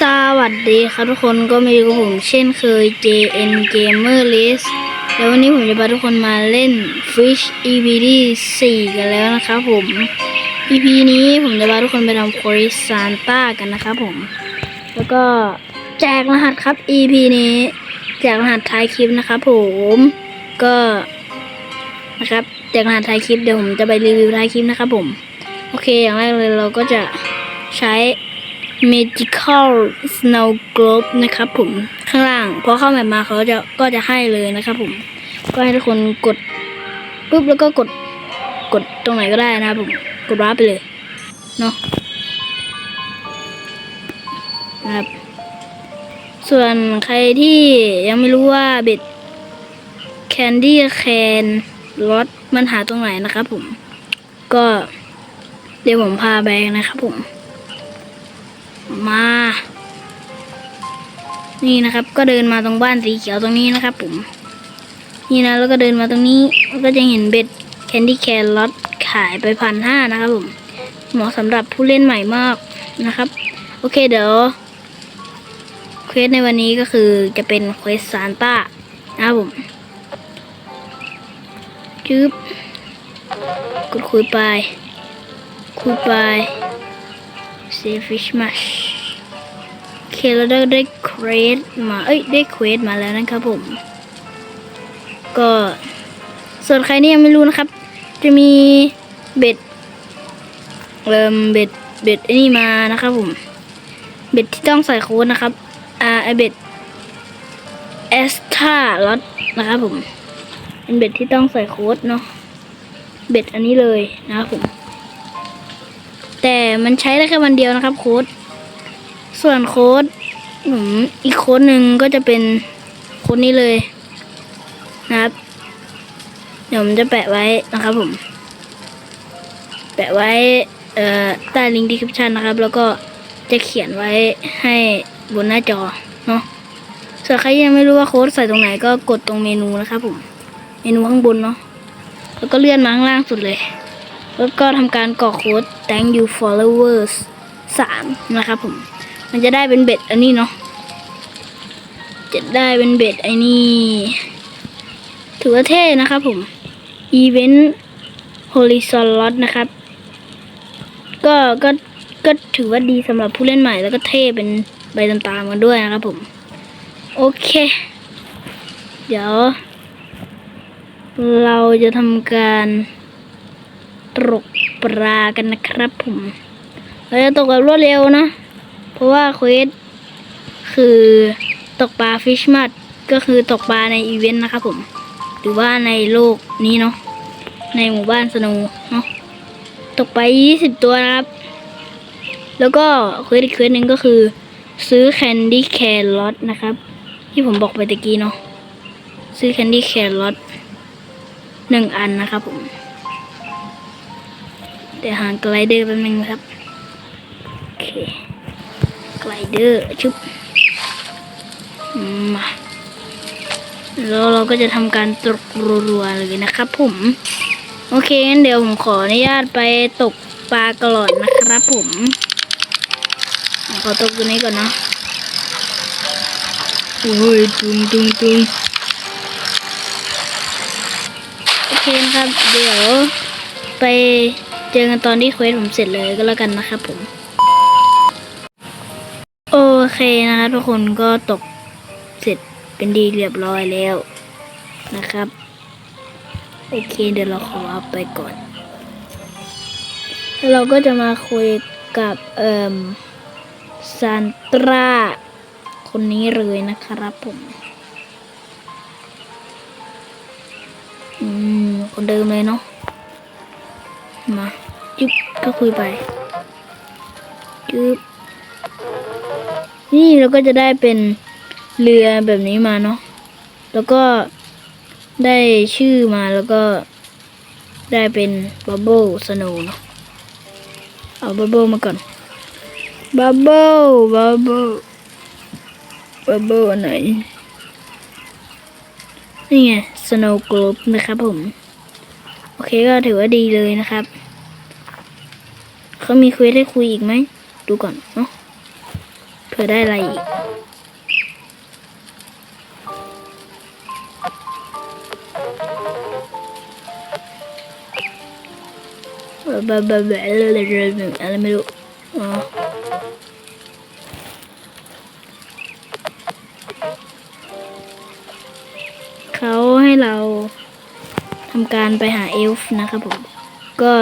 สวัสดีครับทุกคนก็มาอยู่กับผมเช่นเคย JN Gamer List แล้ววันนี้ผมจะพาทุกคนมาเล่น Fish EP ที่ 4 กันแล้วนะครับผม EP นี้ผมจะพาทุกคนไปทำ Quest Santa กันนะครับผม แล้วก็แจกรหัสครับ EP นี้ แจกรหัสท้ายคลิปนะครับผมก็นะครับแจกรหัสท้ายคลิปเดี๋ยวผมจะไปรีวิวท้ายคลิปนะครับผม โอเคอย่างแรกเลยเราก็จะใช้ Magical Snow Globe นะครับผมข้างล่างพอเข้าแบบมาเขาจะก็จะให้เลยนะครับผม ก็ให้ทุกคนกดปุ๊บแล้วก็กดกดตรงไหนก็ได้นะครับผม กดว้าไปเลยเนาะนะครับ ส่วนใครที่ยังไม่รู้ว่าเบ็ด Candy Can รถมันหาตรงไหนนะครับผม ก็เดี๋ยวผมพาไปนะครับผม มา นี่นะครับ ก็เดินมาตรงบ้านสีเขียวตรงนี้นะครับ ผม นี่นะแล้วก็เดินมาตรงนี้ก็จะเห็นเบ็ดแคนดี้แครลอตขายไปพันห้านะครับผมเหมาะสำหรับผู้เล่นใหม่มากนะครับ โอเคเดี๋ยวเควสในวันนี้ก็คือจะเป็นเควสซานต้านะครับผมจึ๊บกดคุยไป คุยไป ซฟิชมัชโอเคเราได้ได้เควสมา เอ้ย ได้เควสมาแล้วนะครับผม ก็ส่วนใครที่ยังไม่รู้นะครับ จะมีเบ็ดเริ่มเบ็ดเบ็ดอ้นี่มานะครับผม เบ็ดที่ต้องใส่โค้ดนะครับ อ่าไอเบ็ดเอสตาล็อตนะครับผม เป็นเบ็ดที่ต้องใส่โค้ดเนาะ เบ็ดอันนี้เลยนะครับผม แต่มันใช้ได้แค่วันเดียวนะครับโค้ด ส่วนโค้ดผมอีกโค้ดหนึ่งก็จะเป็นโค้ดนี้เลยนะครับ เดี๋ยวผมจะแปะไว้นะครับผม แปะไว้เอ่อใต้ลิงก์ดีคริปชันนะครับ แล้วก็จะเขียนไว้ให้บนหน้าจอเนาะส่วนใครยังไม่รู้ว่าโค้ดใส่ตรงไหนก็กดตรงเมนูนะครับผม เมนูข้างบนเนาะ แล้วก็เลื่อนมาข้างล่างสุดเลย แล้วก็ทำการกรอกโค้ด thank you followers สามนะครับผม มันจะได้เป็นเบ็ดอันนี้เนาะจะได้เป็นเบ็ดไอ้นี่ ถือว่าเท่นะครับผม event horizon lot นะครับ ก็ก็ก็ถือว่าดีสำหรับผู้เล่นใหม่แล้วก็เท่เป็นใบตามๆกันด้วยนะครับผม โอเค เดี๋ยว เราจะทำการ ตกปลากันนะครับผมเราจะตกแบบรวดเร็วนะ เพราะว่าเควสคือตกปลาฟิชมัดก็คือตกปลาในอีเวนต์นะครับผม หรือว่าในโลกนี้เนาะในหมู่บ้านสโนว์เนาะตกไป 20 ตัวนะครับ แล้วก็เควสอีกเควสหนึ่งก็คือ ซื้อแคนดี้แครอทนะครับ ที่ผมบอกไปตะกี้เนาะซื้อแคนดี้แครอทหนึ่งอันนะครับผม เดี๋ยวหาไกลเดอร์แป๊บนึงนะครับ โอเคไกลเดอร์ชุบมาแล้วเราก็จะทำการตกรัวๆเลยนะครับผม โอเคงั้นเดี๋ยวผมขออนุญาตไปตกปลากระหล่อนนะครับผมขอตกตัวนี้ก่อนเนาะโอ้ยตุ้งตุ้งตุ้งโอเคครับ เดี๋ยวไป เจอกันตอนที่เควสผมเสร็จเลยก็แล้วกันนะครับผม โอเคนะคะทุกคนก็ตกเสร็จเป็นดีเรียบร้อยแล้วนะครับ โอเคเดี๋ยวเราขอเอาไปก่อน แล้วเราก็จะมาคุยกับเอ่มซานตราคนนี้เลยนะครับผม อืม คนเดิมเลยเนาะ มาจุ๊บก็คุยไปจุ๊บนี่เราก็จะได้เป็นเรือแบบนี้มาเนาะแล้วก็ได้ชื่อมาแล้วก็ได้เป็นบับเบิลสโนว์เนาะเอาบับเบิลมาก่อนบับเบิลบับเบิลบับเบิลอันไหนนี่ไง snow globe นะครับผม โอเคก็ถือว่าดีเลยนะครับ เขามีคุยให้คุยอีกไหม ดูก่อนเนาะเผื่อได้อะไรอีกบบบบแบบอะไรอะไรไม่รู้อ๋อเขาให้เราำการไปหาเอลฟ์นะครับผม ก็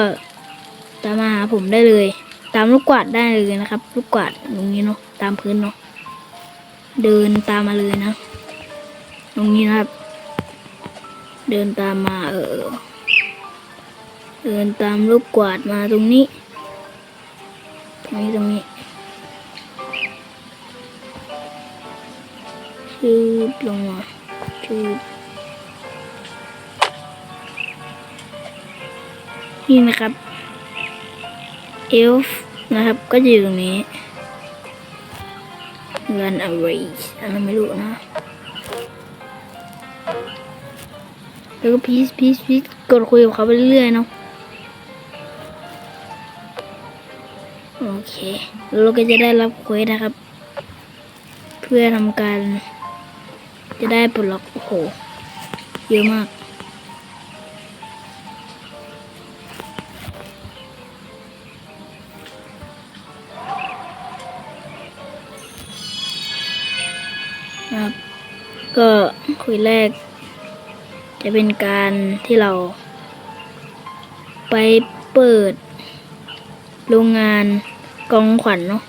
ตามมาหาผมได้เลย ตามลูกกวาดได้เลยนะครับ ลูกกวาดตรงนี้เนาะตามพื้นเนาะเดินตามมาเลยนะ ตรงนี้นะครับ เดินตามมาเออเดินตามลูกกวาดมาตรงนี้ ตรงนี้ตรงนี้ชืบลงมาชืบ นี่นะครับเอลฟ์นะครับก็อยู่ตรงนี้เงินอะไรอะไรไม่รู้นะแล้วก็พีซพีซพีซกดคุยกับเขาไปเรื่อยๆเนาะโอเคแล้วเราก็จะได้รับควสนะครับ เพื่อทำการ จะได้ปลดล็อกโอ้โห เยอะมาก คุยแรก จะเป็นการที่เรา ไปเปิด โรงงานกองขวัญเนาะ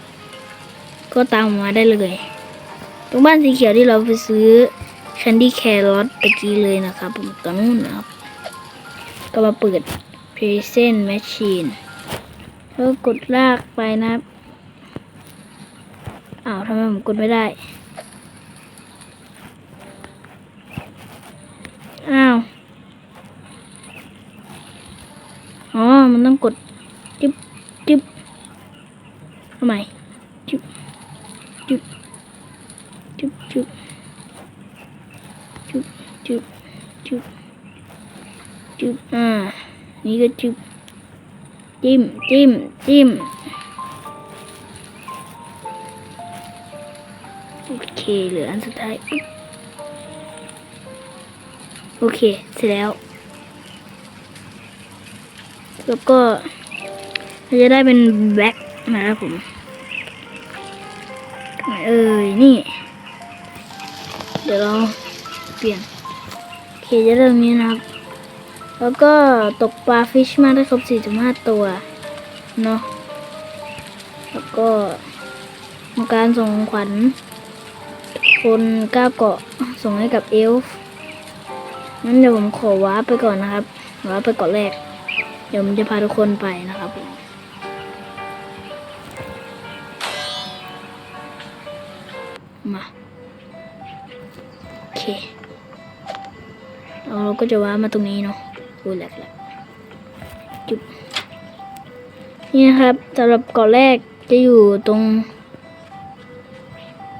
ก็ตามมาได้เลย ตรงบ้านสีเขียวที่เราไปซื้อแคนดี้แครอทตะกี้เลยนะครับผมตอนนู้นนะครับ ก็มาเปิด Present Machine แล้วกดลากไปนะครับอ้าวทำไมผมกดไม่ได้ อ้าว อ๋อ มันต้องกดจึ๊บจึ๊บทำไมจึ๊บจึ๊บจึ๊บจึ๊บจึ๊บจึ๊บจึ๊บจึ๊บอ่า นี่ก็จึ๊บจิ้มจิ้มจิ้มโอเคเหลืออันสุดท้าย โอเค เสร็จแล้ว แล้วก็จะได้เป็นแบ็คนะครับผมเอ่ยนี่ เดี๋ยวเราเปลี่ยนโอเคจะเริ่มนี้นะครับ แล้วก็ตกปลาฟิชมาได้ครบ 45 ตัวเนาะแล้วก็ทำการส่งขวัญคนก้าวเกาะส่งให้กับเอลฟ์งั้นเดี๋ยวผมขอว้าไปก่อนนะครับว้าไปเกาะแรก เดี๋ยวผมจะพาทุกคนไปนะครับผมมาโอเคเราก็จะว้ามาตรงนี้เนาะดูแหลกแหลกจุบนี่นะครับสำหรับเกาะแรกจะอยู่ตรง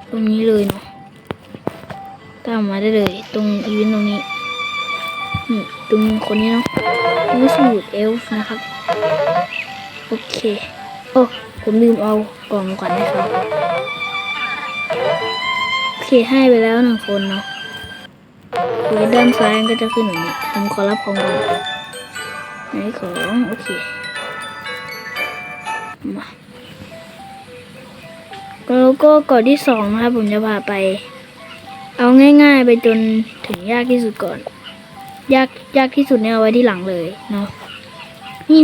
ตรงนี้เลยเนาะตามมาได้เลย ตรงอีเวนต์ตรงนี้ นี่ตรงคนนี้เนาะ นี่สมุดเอลฟ์นะครับ โอเค โอ้ ผมลืมเอากล่องก่อนนะครับ โอเค ให้ไปแล้วหนึ่งคนเนาะคุยด้านซ้ายก็จะขึ้นอย่างนี้ผมขอรับของก่อนไหนของ โอเค มาแล้วก็ก่อนที่สองนะครับ ผมจะพาไป เอาง่าย ๆ ไปจนถึงยากที่สุดก่อน ยากยากที่สุดเนี่ยเอาไว้ที่หลังเลยเนาะนี่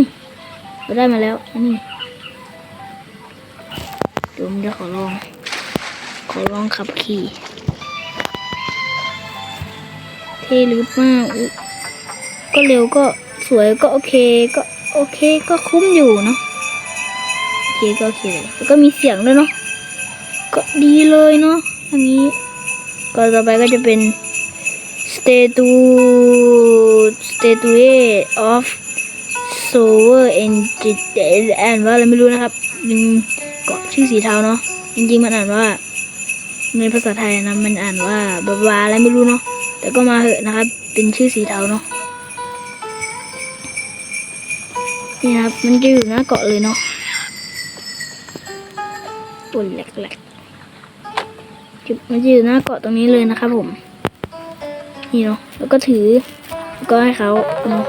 เราได้มาแล้วนี่เดี๋ยวผมจะขอลอง ขอลองขับขี่ เทลึกมากก็เร็วก็สวยก็โอเคก็โอเคก็คุ้มอยู่เนาะโอเคก็โอเคเลยแล้วก็มีเสียงด้วยเนาะก็ดีเลยเนาะอันนี้ก็ต่อไปก็จะเป็น statue statue of solar engine อ่านว่าอะไรไม่รู้นะครับเป็นเกาะชื่อสีเทาเนาะจริงๆมันอ่านว่าในภาษาไทยนะมันอ่านว่าบาบาอะไรไม่รู้เนาะแต่ก็มาเหอะนะครับ เป็นชื่อสีเทาเนาะนี่ครับมันจะอยู่หน้าเกาะเลยเนาะปุ่นแหลกจุดมันจะอยู่หน้าเกาะตรงนี้เลยนะครับผม นี่เนาะแล้วก็ถือแล้วก็ให้เขาเนาะ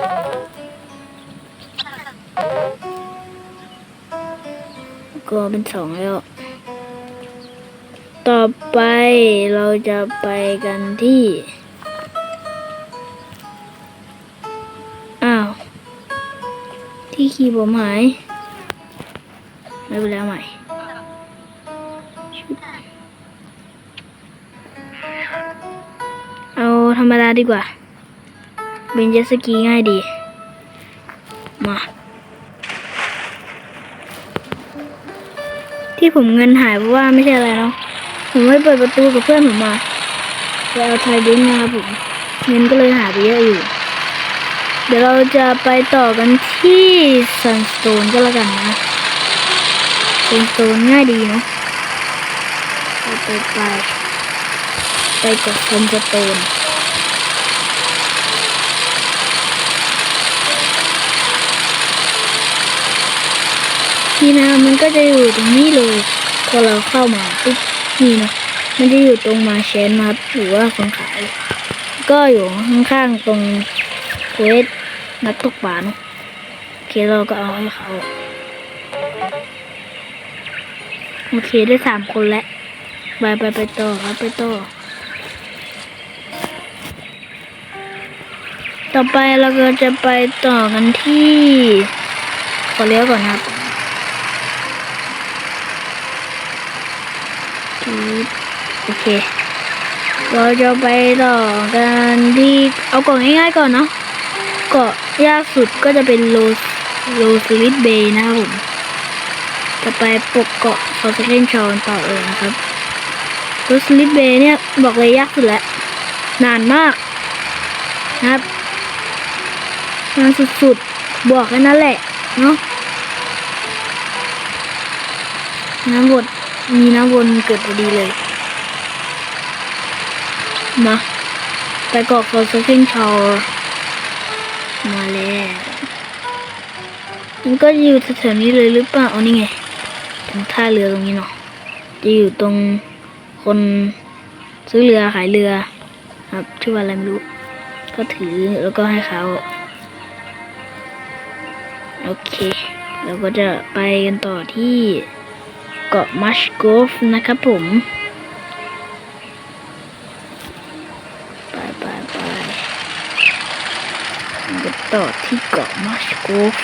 ก็เป็นสองแล้ว ต่อไปเราจะไปกันที่ อ้าว ที่ขี่ผมหาย ไม่เป็นไรเอาใหม่ รรมดาดีกว่า เป็นเจสกีง่ายดี มา ที่ผมเงินหายเพราะว่าไม่ใช่อะไรเนาะผมไม่เปิดประตูกับเพื่อนผมมาไปเอาไทยดิ้งนะครับผม เงินก็เลยหายไปเยอะอยู่ เดี๋ยวเราจะไปต่อกันที่ซันสโตนก็แล้วกันนะซันสโตนง่ายดีเนาะไปไปไปไปกับซันสโตน นี่นะมันก็จะอยู่ตรงนี้เลยพอเราเข้ามาปุ๊บนี่นะมันจะอยู่ตรงมาเชนมาหรือว่าคนขาย ก็อยู่ข้างๆตรงเควสนักตกปลาเนอะโอเคเราก็เอาให้เขาโอเคได้สามคนแล้วไปไปไปต่อครับไปต่อ ต่อไปเราก็จะไปต่อกันที่ ขอเลี้ยวก่อนนะครับ โอเคเราจะไปต่อกันที่เอาเกาะง่ายๆก่อนเนาะเกาะยากสุดก็จะเป็นโลโลสลิดเบย์นะครับผมจะไปปกเกาะฟอร์เซนชอนต่อเลยนะครับโลสลิดเบย์เนี่ยบอกเลยยากสุดแล้วนานมากนะครับนานสุดๆบอกแค่นั้นแหละเนาะน้ำบด มีน้ำวนเกิดพอดีเลยมาไปเกาะฟอร์เซนชอร์มาแล้วมันก็อยู่แถวๆนี้เลยหรือเปล่าอ๋อนี่ไงตรงท่าเรือตรงนี้เนาะจะอยู่ตรงคนซื้อเรือขายเรือ ครับชื่อว่าอะไรไม่รู้ ก็ถือแล้วก็ให้เขาโอเค เราก็จะไปกันต่อที่ เกาะมัชโกฟนะครับผมไปไปไปจะต่อที่เกาะมัชโกฟ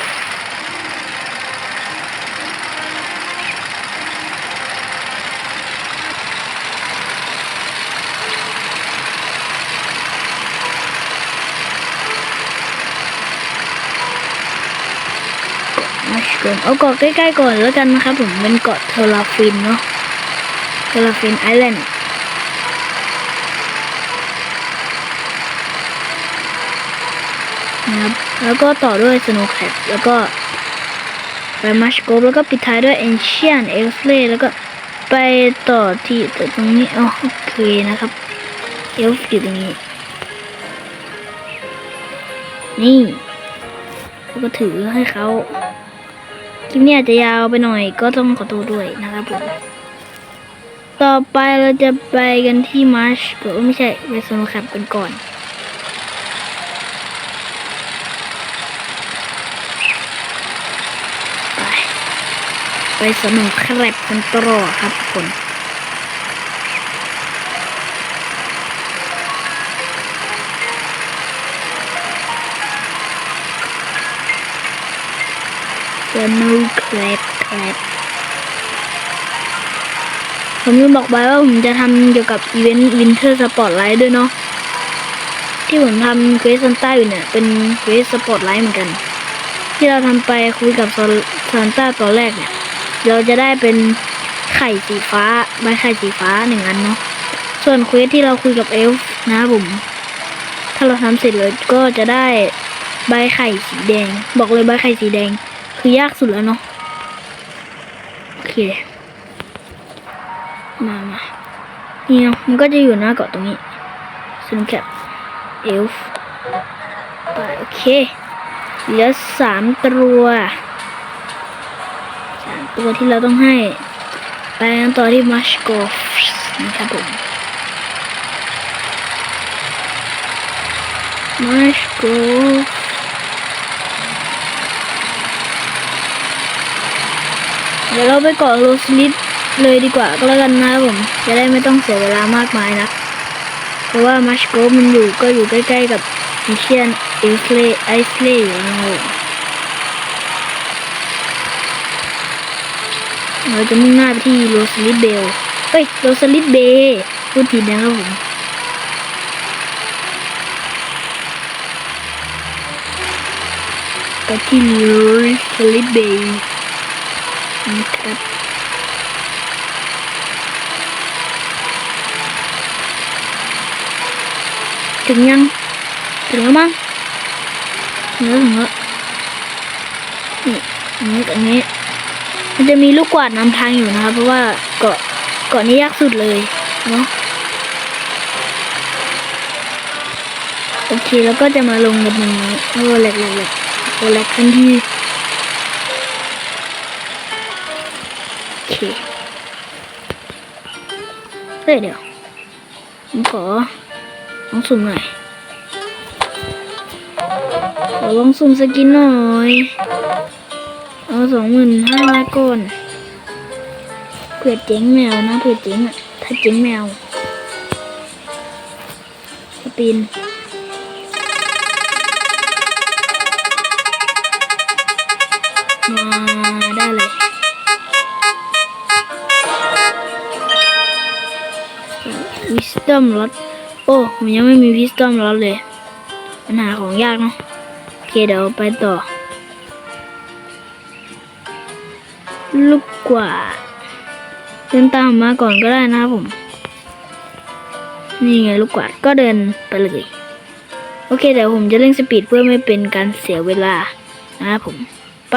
มเอาเกาะใกล้ๆก่อนแล้วกันนะครับผมเป็นเกาะเทอราฟินเนาะเทอราฟินไอแลนด์นะครับแล้วก็ต่อด้วยสโนว์แคปแล้วก็ไปมัชโกฟแล้วก็ปิดท้ายด้วยเอนเชียนเอ็กซ์เลแล้วก็ไปต่อที่ตรงนี้อ๋อโอเคนะครับเอลฟ์อยู่ตรงนี้ นี่แล้วก็ถือให้เขา คลิปนี้อาจจะยาวไปหน่อยก็ต้องขอโทษด้วยนะครับผม ต่อไปเราจะไปกันที่มัชเกฟไม่ใช่ไปสโนแคปกันก่อนไปไปสนุกแครบกันต่อครับทุกคน สนุกแครบแครบผมลืมบอกไปว่าผมจะทำเกี่ยวกับอีเวนต์วินเทอร์สปอร์ตไลท์ด้วยเนาะที่ผมทำเควสซันต้าอยู่เนี่ย เป็นเควสสปอร์ตไลท์เหมือนกัน ที่เราทำไปคุยกับซานต้าตอนแรกเนี่ย เราจะได้เป็นไข่สีฟ้าใบไข่สีฟ้าหนึ่งอันเนาะส่วนเควสที่เราคุยกับเอลฟ์นะผม ถ้าเราทำเสร็จเลยก็จะได้ใบไข่สีแดง บอกเลยใบไข่สีแดง คือยากสุดแล้วเนาะโอเคมามานี่เนาะมันก็จะอยู่หน้าเกาะตรงนี้ซึ่งแคปเอลฟ์ไปโอเคเหลือสามตัวสามตัวที่เราต้องให้ ไปกันต่อที่มัชโกฟนะครับผม Let's go เดี๋ยวเราไปเกาะโรสลิดเลยดีกว่าก็แล้วกันนะผม จะได้ไม่ต้องเสียเวลามากมายนะ เพราะว่ามัชโกมันอยู่ก็อยู่ใกล้ๆกับมิเชียนไอสเลไอสเลอยู่นะผมเราจะมุ่งหน้าไปที่โรสลิดเบลเอ้ยโรสลิดเบย์พูดผิดนะครับผมไปที่โรสลิดเบย์ นะครับถึงยังถึงแล้วมั้งถึงแล้วถึงแล้วนี่ตรงนี้ตรงนี้ มันจะมีลูกกวาดนำทางอยู่นะครับ เพราะว่าเกาะเกาะนี้ยากสุดเลยเนาะโอเคแล้วก็จะมาลงกันตรงนี้โอ้แหลกแหลกแหลกโอ้แหลกทันที ฮ้ยเดี๋ยวผมขอลองสุ่มหน่อยขอลองสุ่มสกินหน่อยเอาสองหมื่นห้าร้อยก่อนเผื่อเจ๊งแมวนะเผื่อเจ๊งอะถ้าเจ๊งแมวสปิน ตอมรถโอ้ผมยังไม่มีวิสตอมรถเลย ปัญหาของยากเนาะโอเคเดี๋ยวไปต่อ ลูกกว่าดเดินตามมาก่อนก็ได้นะครับผม นี่ไงลูกกวาดก็เดินไปเลยโอเคเดี๋ยวผมจะเร่งสปีดเพื่อไม่เป็นการเสียเวลานะครับผม ไป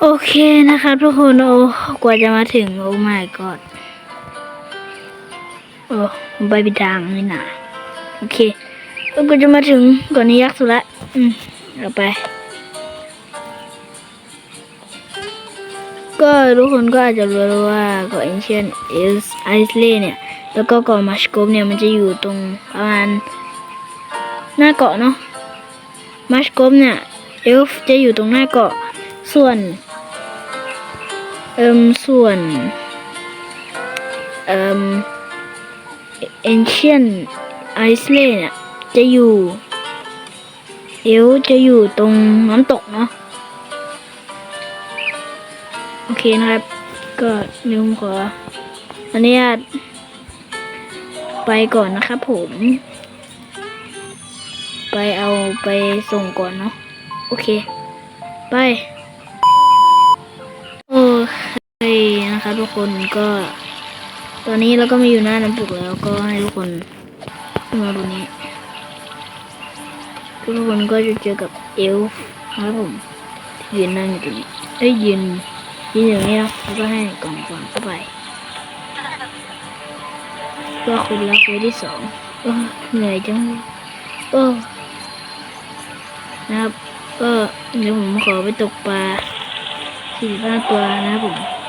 โอเคนะครับทุกคนโอ้กว่าจะมาถึงโอ้ my god โอ้ผมไปผิดทางนี่นะโอเคก็จะมาถึงก่อนนี้ยักษ์สุดละอืมเราไป ก็ทุกคนก็อาจจะรู้แล้วว่าเกาะเอเชียนเอสไอซ์เลเนี่ย แล้วก็เกาะมัชโกบเนี่ยมันจะอยู่ตรงประมาณหน้าเกาะเนาะมัชโกบเนี่ยเอลฟ์จะอยู่ตรงหน้าเกาะ ส่วนเอิมส่วนเอิมเอนเชียนไอซ์เลเนี่ยจะอยู่เอลจะอยู่ตรงน้ำตกเนาะโอเคนะครับ ก็นิวขออนุญาตไปก่อนนะครับผม ไปเอาไปส่งก่อนเนาะโอเค ไป นะคะทุกคนก็ตอนนี้เราก็มาอยู่หน้าน้ำปุกแล้วก็ให้ทุกคนมาดูนี้ทุกคนก็จะเจอกับเอลฟ์นะครับผมยืนนั่งอยู่ตรงนี้เอ้ยยืนยืนอย่างนี้นะแล้วก็ให้กล่องกล่องเข้าไปก็คุณละคุยที่สองเหนื่อยจังเออนะครับก็เดี๋ยวผมขอไปตกปลาสี่ห้าตัวนะครับผม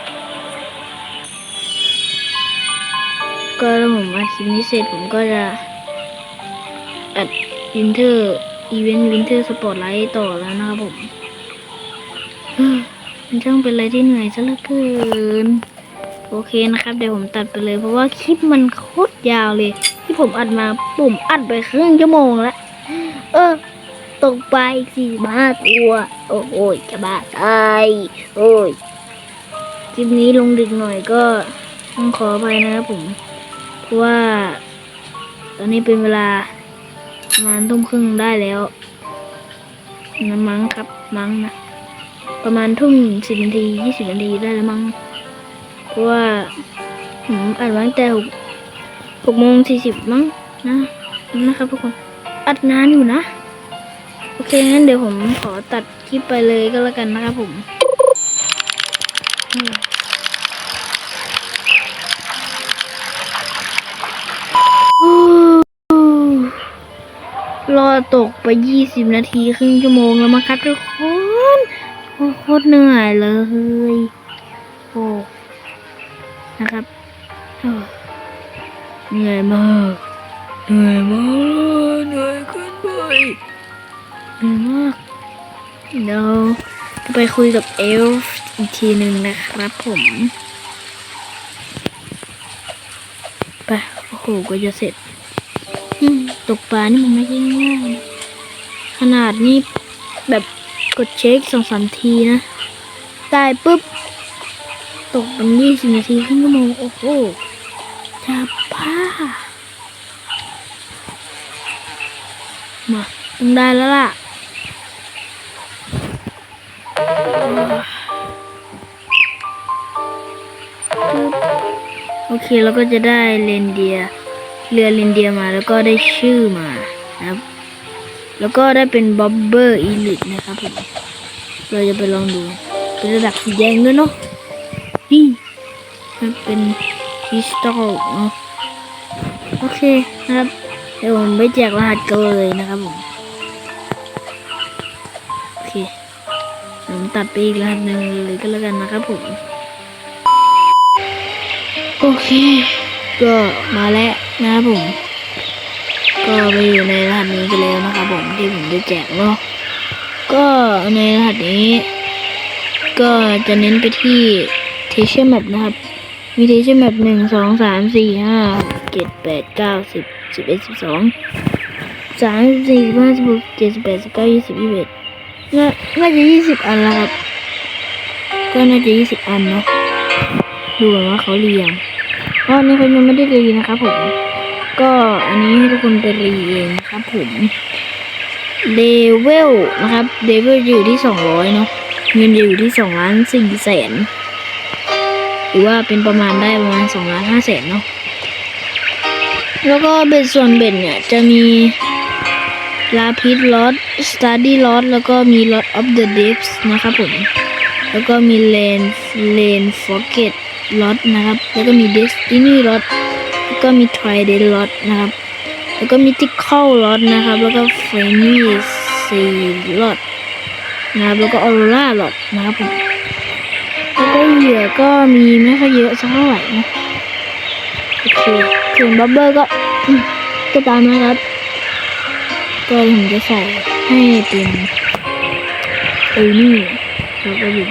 ก็ถ้าผมอัดคลิปนี้เสร็จผมก็จะอัดวินเทอร์อีเวนต์วินเทอร์สปอร์ตไลท์ต่อแล้วนะครับผมมันช่างเป็นอะไรที่เหนื่อยซะเหลือเกิน โอเคนะครับ เดี๋ยวผมตัดไปเลย เพราะว่าคลิปมันโคตรยาวเลย ที่ผมอัดมาปุ่มอัดไปครึ่งชั่วโมงแล้ว เออตกไปอีกสี่ห้าตัว โอ้โหจะบ้าตายโอ้ยคลิปนี้ลงดึกหน่อยก็ต้องขออภัยนะครับผม ว่า ตอนนี้เป็นเวลาประมาณทุ่มครึ่งได้แล้วนะมั้งครับมั้งนะประมาณทุ่มสิบนาทียี่สิบนาทีได้แล้วมั้งเพราะว่าผมอัดมาตั้งแต่หกหกโมงสี่สิบมั้งนะนะครับทุกคนอัดนานอยู่นะโอเคงั้นเดี๋ยวผมขอตัดคลิปไปเลยก็แล้วกันนะครับผม ตกไปยี่สิบนาทีครึ่งชั่วโมงแล้วมั้งครับทุกคนโคตรเหนื่อยเลยโอ้นะครับเหนื่อยมากเหนื่อยมากเหนื่อยเกินไปเหนื่อยมากเดี๋ยวไปคุยกับเอลฟ์อีกทีหนึ่งนะครับผมไปโอ้โหก็จะเสร็จ อืม ตกปลานี่มันไม่ใช่ง่ายนะขนาดนี้แบบกดเช็คสองสามทีนะ ได้ปุ๊บ ตกเป็นยี่สิบนาทีครึ่งชั่วโมงโอ้โหจะบ้ามาต้องได้แล้วล่ะโอเค แล้วก็จะได้เรนเดียร์ เรือเรนเดียมาแล้วก็ได้ชื่อมานะครับ แล้วก็ได้เป็นบ๊อบเบอร์อีลิทนะครับผมเราจะไปลองดูเป็นระดับสีแดงด้วยเนาะนี่มันเป็นคริสตัลเนาะโอเคนะครับ เดี๋ยวผมไปแจกรหัสกันเลยนะครับผมโอเคผมตัดไปอีกรหัสหนึ่งเลยก็แล้วกันนะครับผมโอเค ก็มาแล้วนะครับผม ก็ไปอยู่ในรหัสนี้กันแล้วนะครับผมที่ผมได้แจกเนาะก็ในรหัสนี้ ก็จะเน้นไปที่เทเชอร์แมปนะครับ มีเทเชอร์แมปหนึ่งสองสามสี่ห้าเจ็ดแปดเก้าสิบสิบเอ็ดสิบสองสามสี่สิบห้าสิบหกเจ็ดสิบแปดสิบเก้ายี่สิบยี่สิบเอ็ดน่าน่าจะยี่สิบอันละครับก็น่าจะยี่สิบอันเนาะดูเหมือนว่าเขาเรียง เพราะอันนี้เขายังไม่ได้รีนะครับผม ก็อันนี้ให้ทุกคนไปรีเองนครับผมเลเวลนะครับเลเวลอยู่ที่สองร้อยเนาะเงินอยู่ที่สองล้านสี่แสนหรือว่าเป็นประมาณได้ประมาณสองล้านห้าแสนเนาะแล้วก็เบ็ดส่วนเบ็ดเนี่ยจะมีลาพิ s ลอ t สตาร์ดี้ลอ t แล้วก็มีลอ t ออฟเดอะเดฟส์นะครับผม แล้วก็มีเลนเลนฟอร์เกต ลอ t นะครับ แล้วก็มีเดสตินีลอ t แล้วก็มีทริเดนลอ t นะครับ แล้วก็มีทิคเคิลลอ t นะครับ แล้วก็เฟรนี่ซีลอ t นะครับ แล้วก็ออโรราหลอดนะครับผมแล้วก็เหยื่อก็มีไม่ค่อยเยอะสักเท่าไหร่นะโอเคส่วนบับเบอร์ก็ก็ตามนะครับ ก็ผมจะใส่ให้เป็นเออนี่แล้วก็หยุด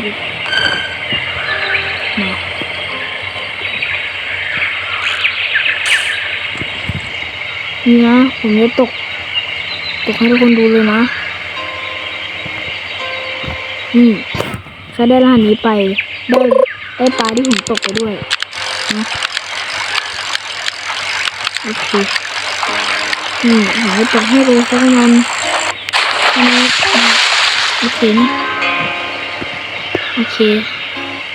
นี่นะ ผมจะตก ตกให้ทุกคนดูเลยนะ นี่เขาได้รหัสนี้ไป ได้ได้ปลาที่ผมตกไปด้วยนะโอเคนี่ผมจะตกให้ดูสักประมาณอันนี้โอเคนะโอเค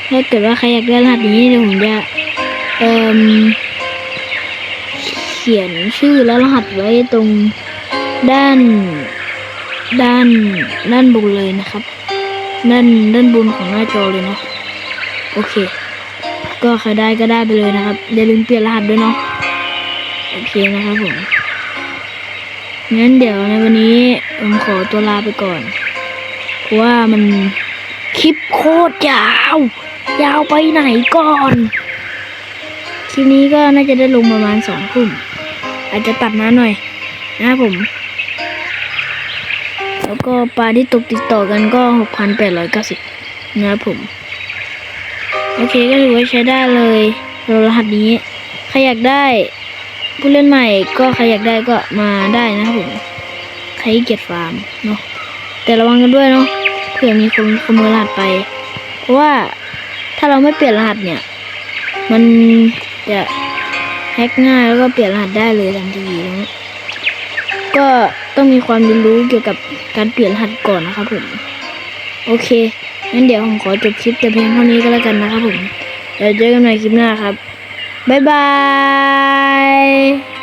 ถ้าเกิดว่าใครอยากได้รหัสนี้เดี๋ยวผมจะเอ่มเขียนชื่อและรหัสไว้ตรงด้าน ด้านด้านบนเลยนะครับ ด้านด้านบนของหน้าจอเลยเนาะโอเค ก็ใครได้ก็ได้ไปเลยนะครับอย่าลืมเปลี่ยนรหัสด้วยเนาะโอเคนะครับผมงั้นเดี๋ยวในวันนี้ผมขอตัวลาไปก่อนเพราะว่ามันคลิปโคตรยาว ยาวไปไหนก่อนคลิปนี้ก็น่าจะได้ลงประมาณสองทุ่ม อาจจะตัดมาหน่อยนะครับผม แล้วก็ปลาที่ตกติดต่อกันก็หกพันแปดร้อยเก้าสิบนะครับผม โอเคก็ถือว่าใช้ได้เลยเรหัสนี้ ใครอยากได้ผู้เล่นใหม่ก็ใครอยากได้ก็มาได้นะครับผมใครเกียจฟาร์มเนาะแต่ระวังกันด้วยเนาะเผื่อมีคนขโมยรหัสไป เพราะว่าถ้าเราไม่เปลี่ยนรหัสเนี่ย มันจะ แฮ็กง่ายแล้วก็เปลี่ยนรหัสได้เลยทันทีนะก็ต้องมีความรู้เกี่ยวกับการเปลี่ยนรหัสก่อนนะครับผมโอเคงั้นเดี๋ยวผมขอจบคลิปแต่เพียงเท่านี้ก็แล้วกันนะครับผมเดี๋ยวเจอกันใหม่คลิปหน้าครับบ๊ายบาย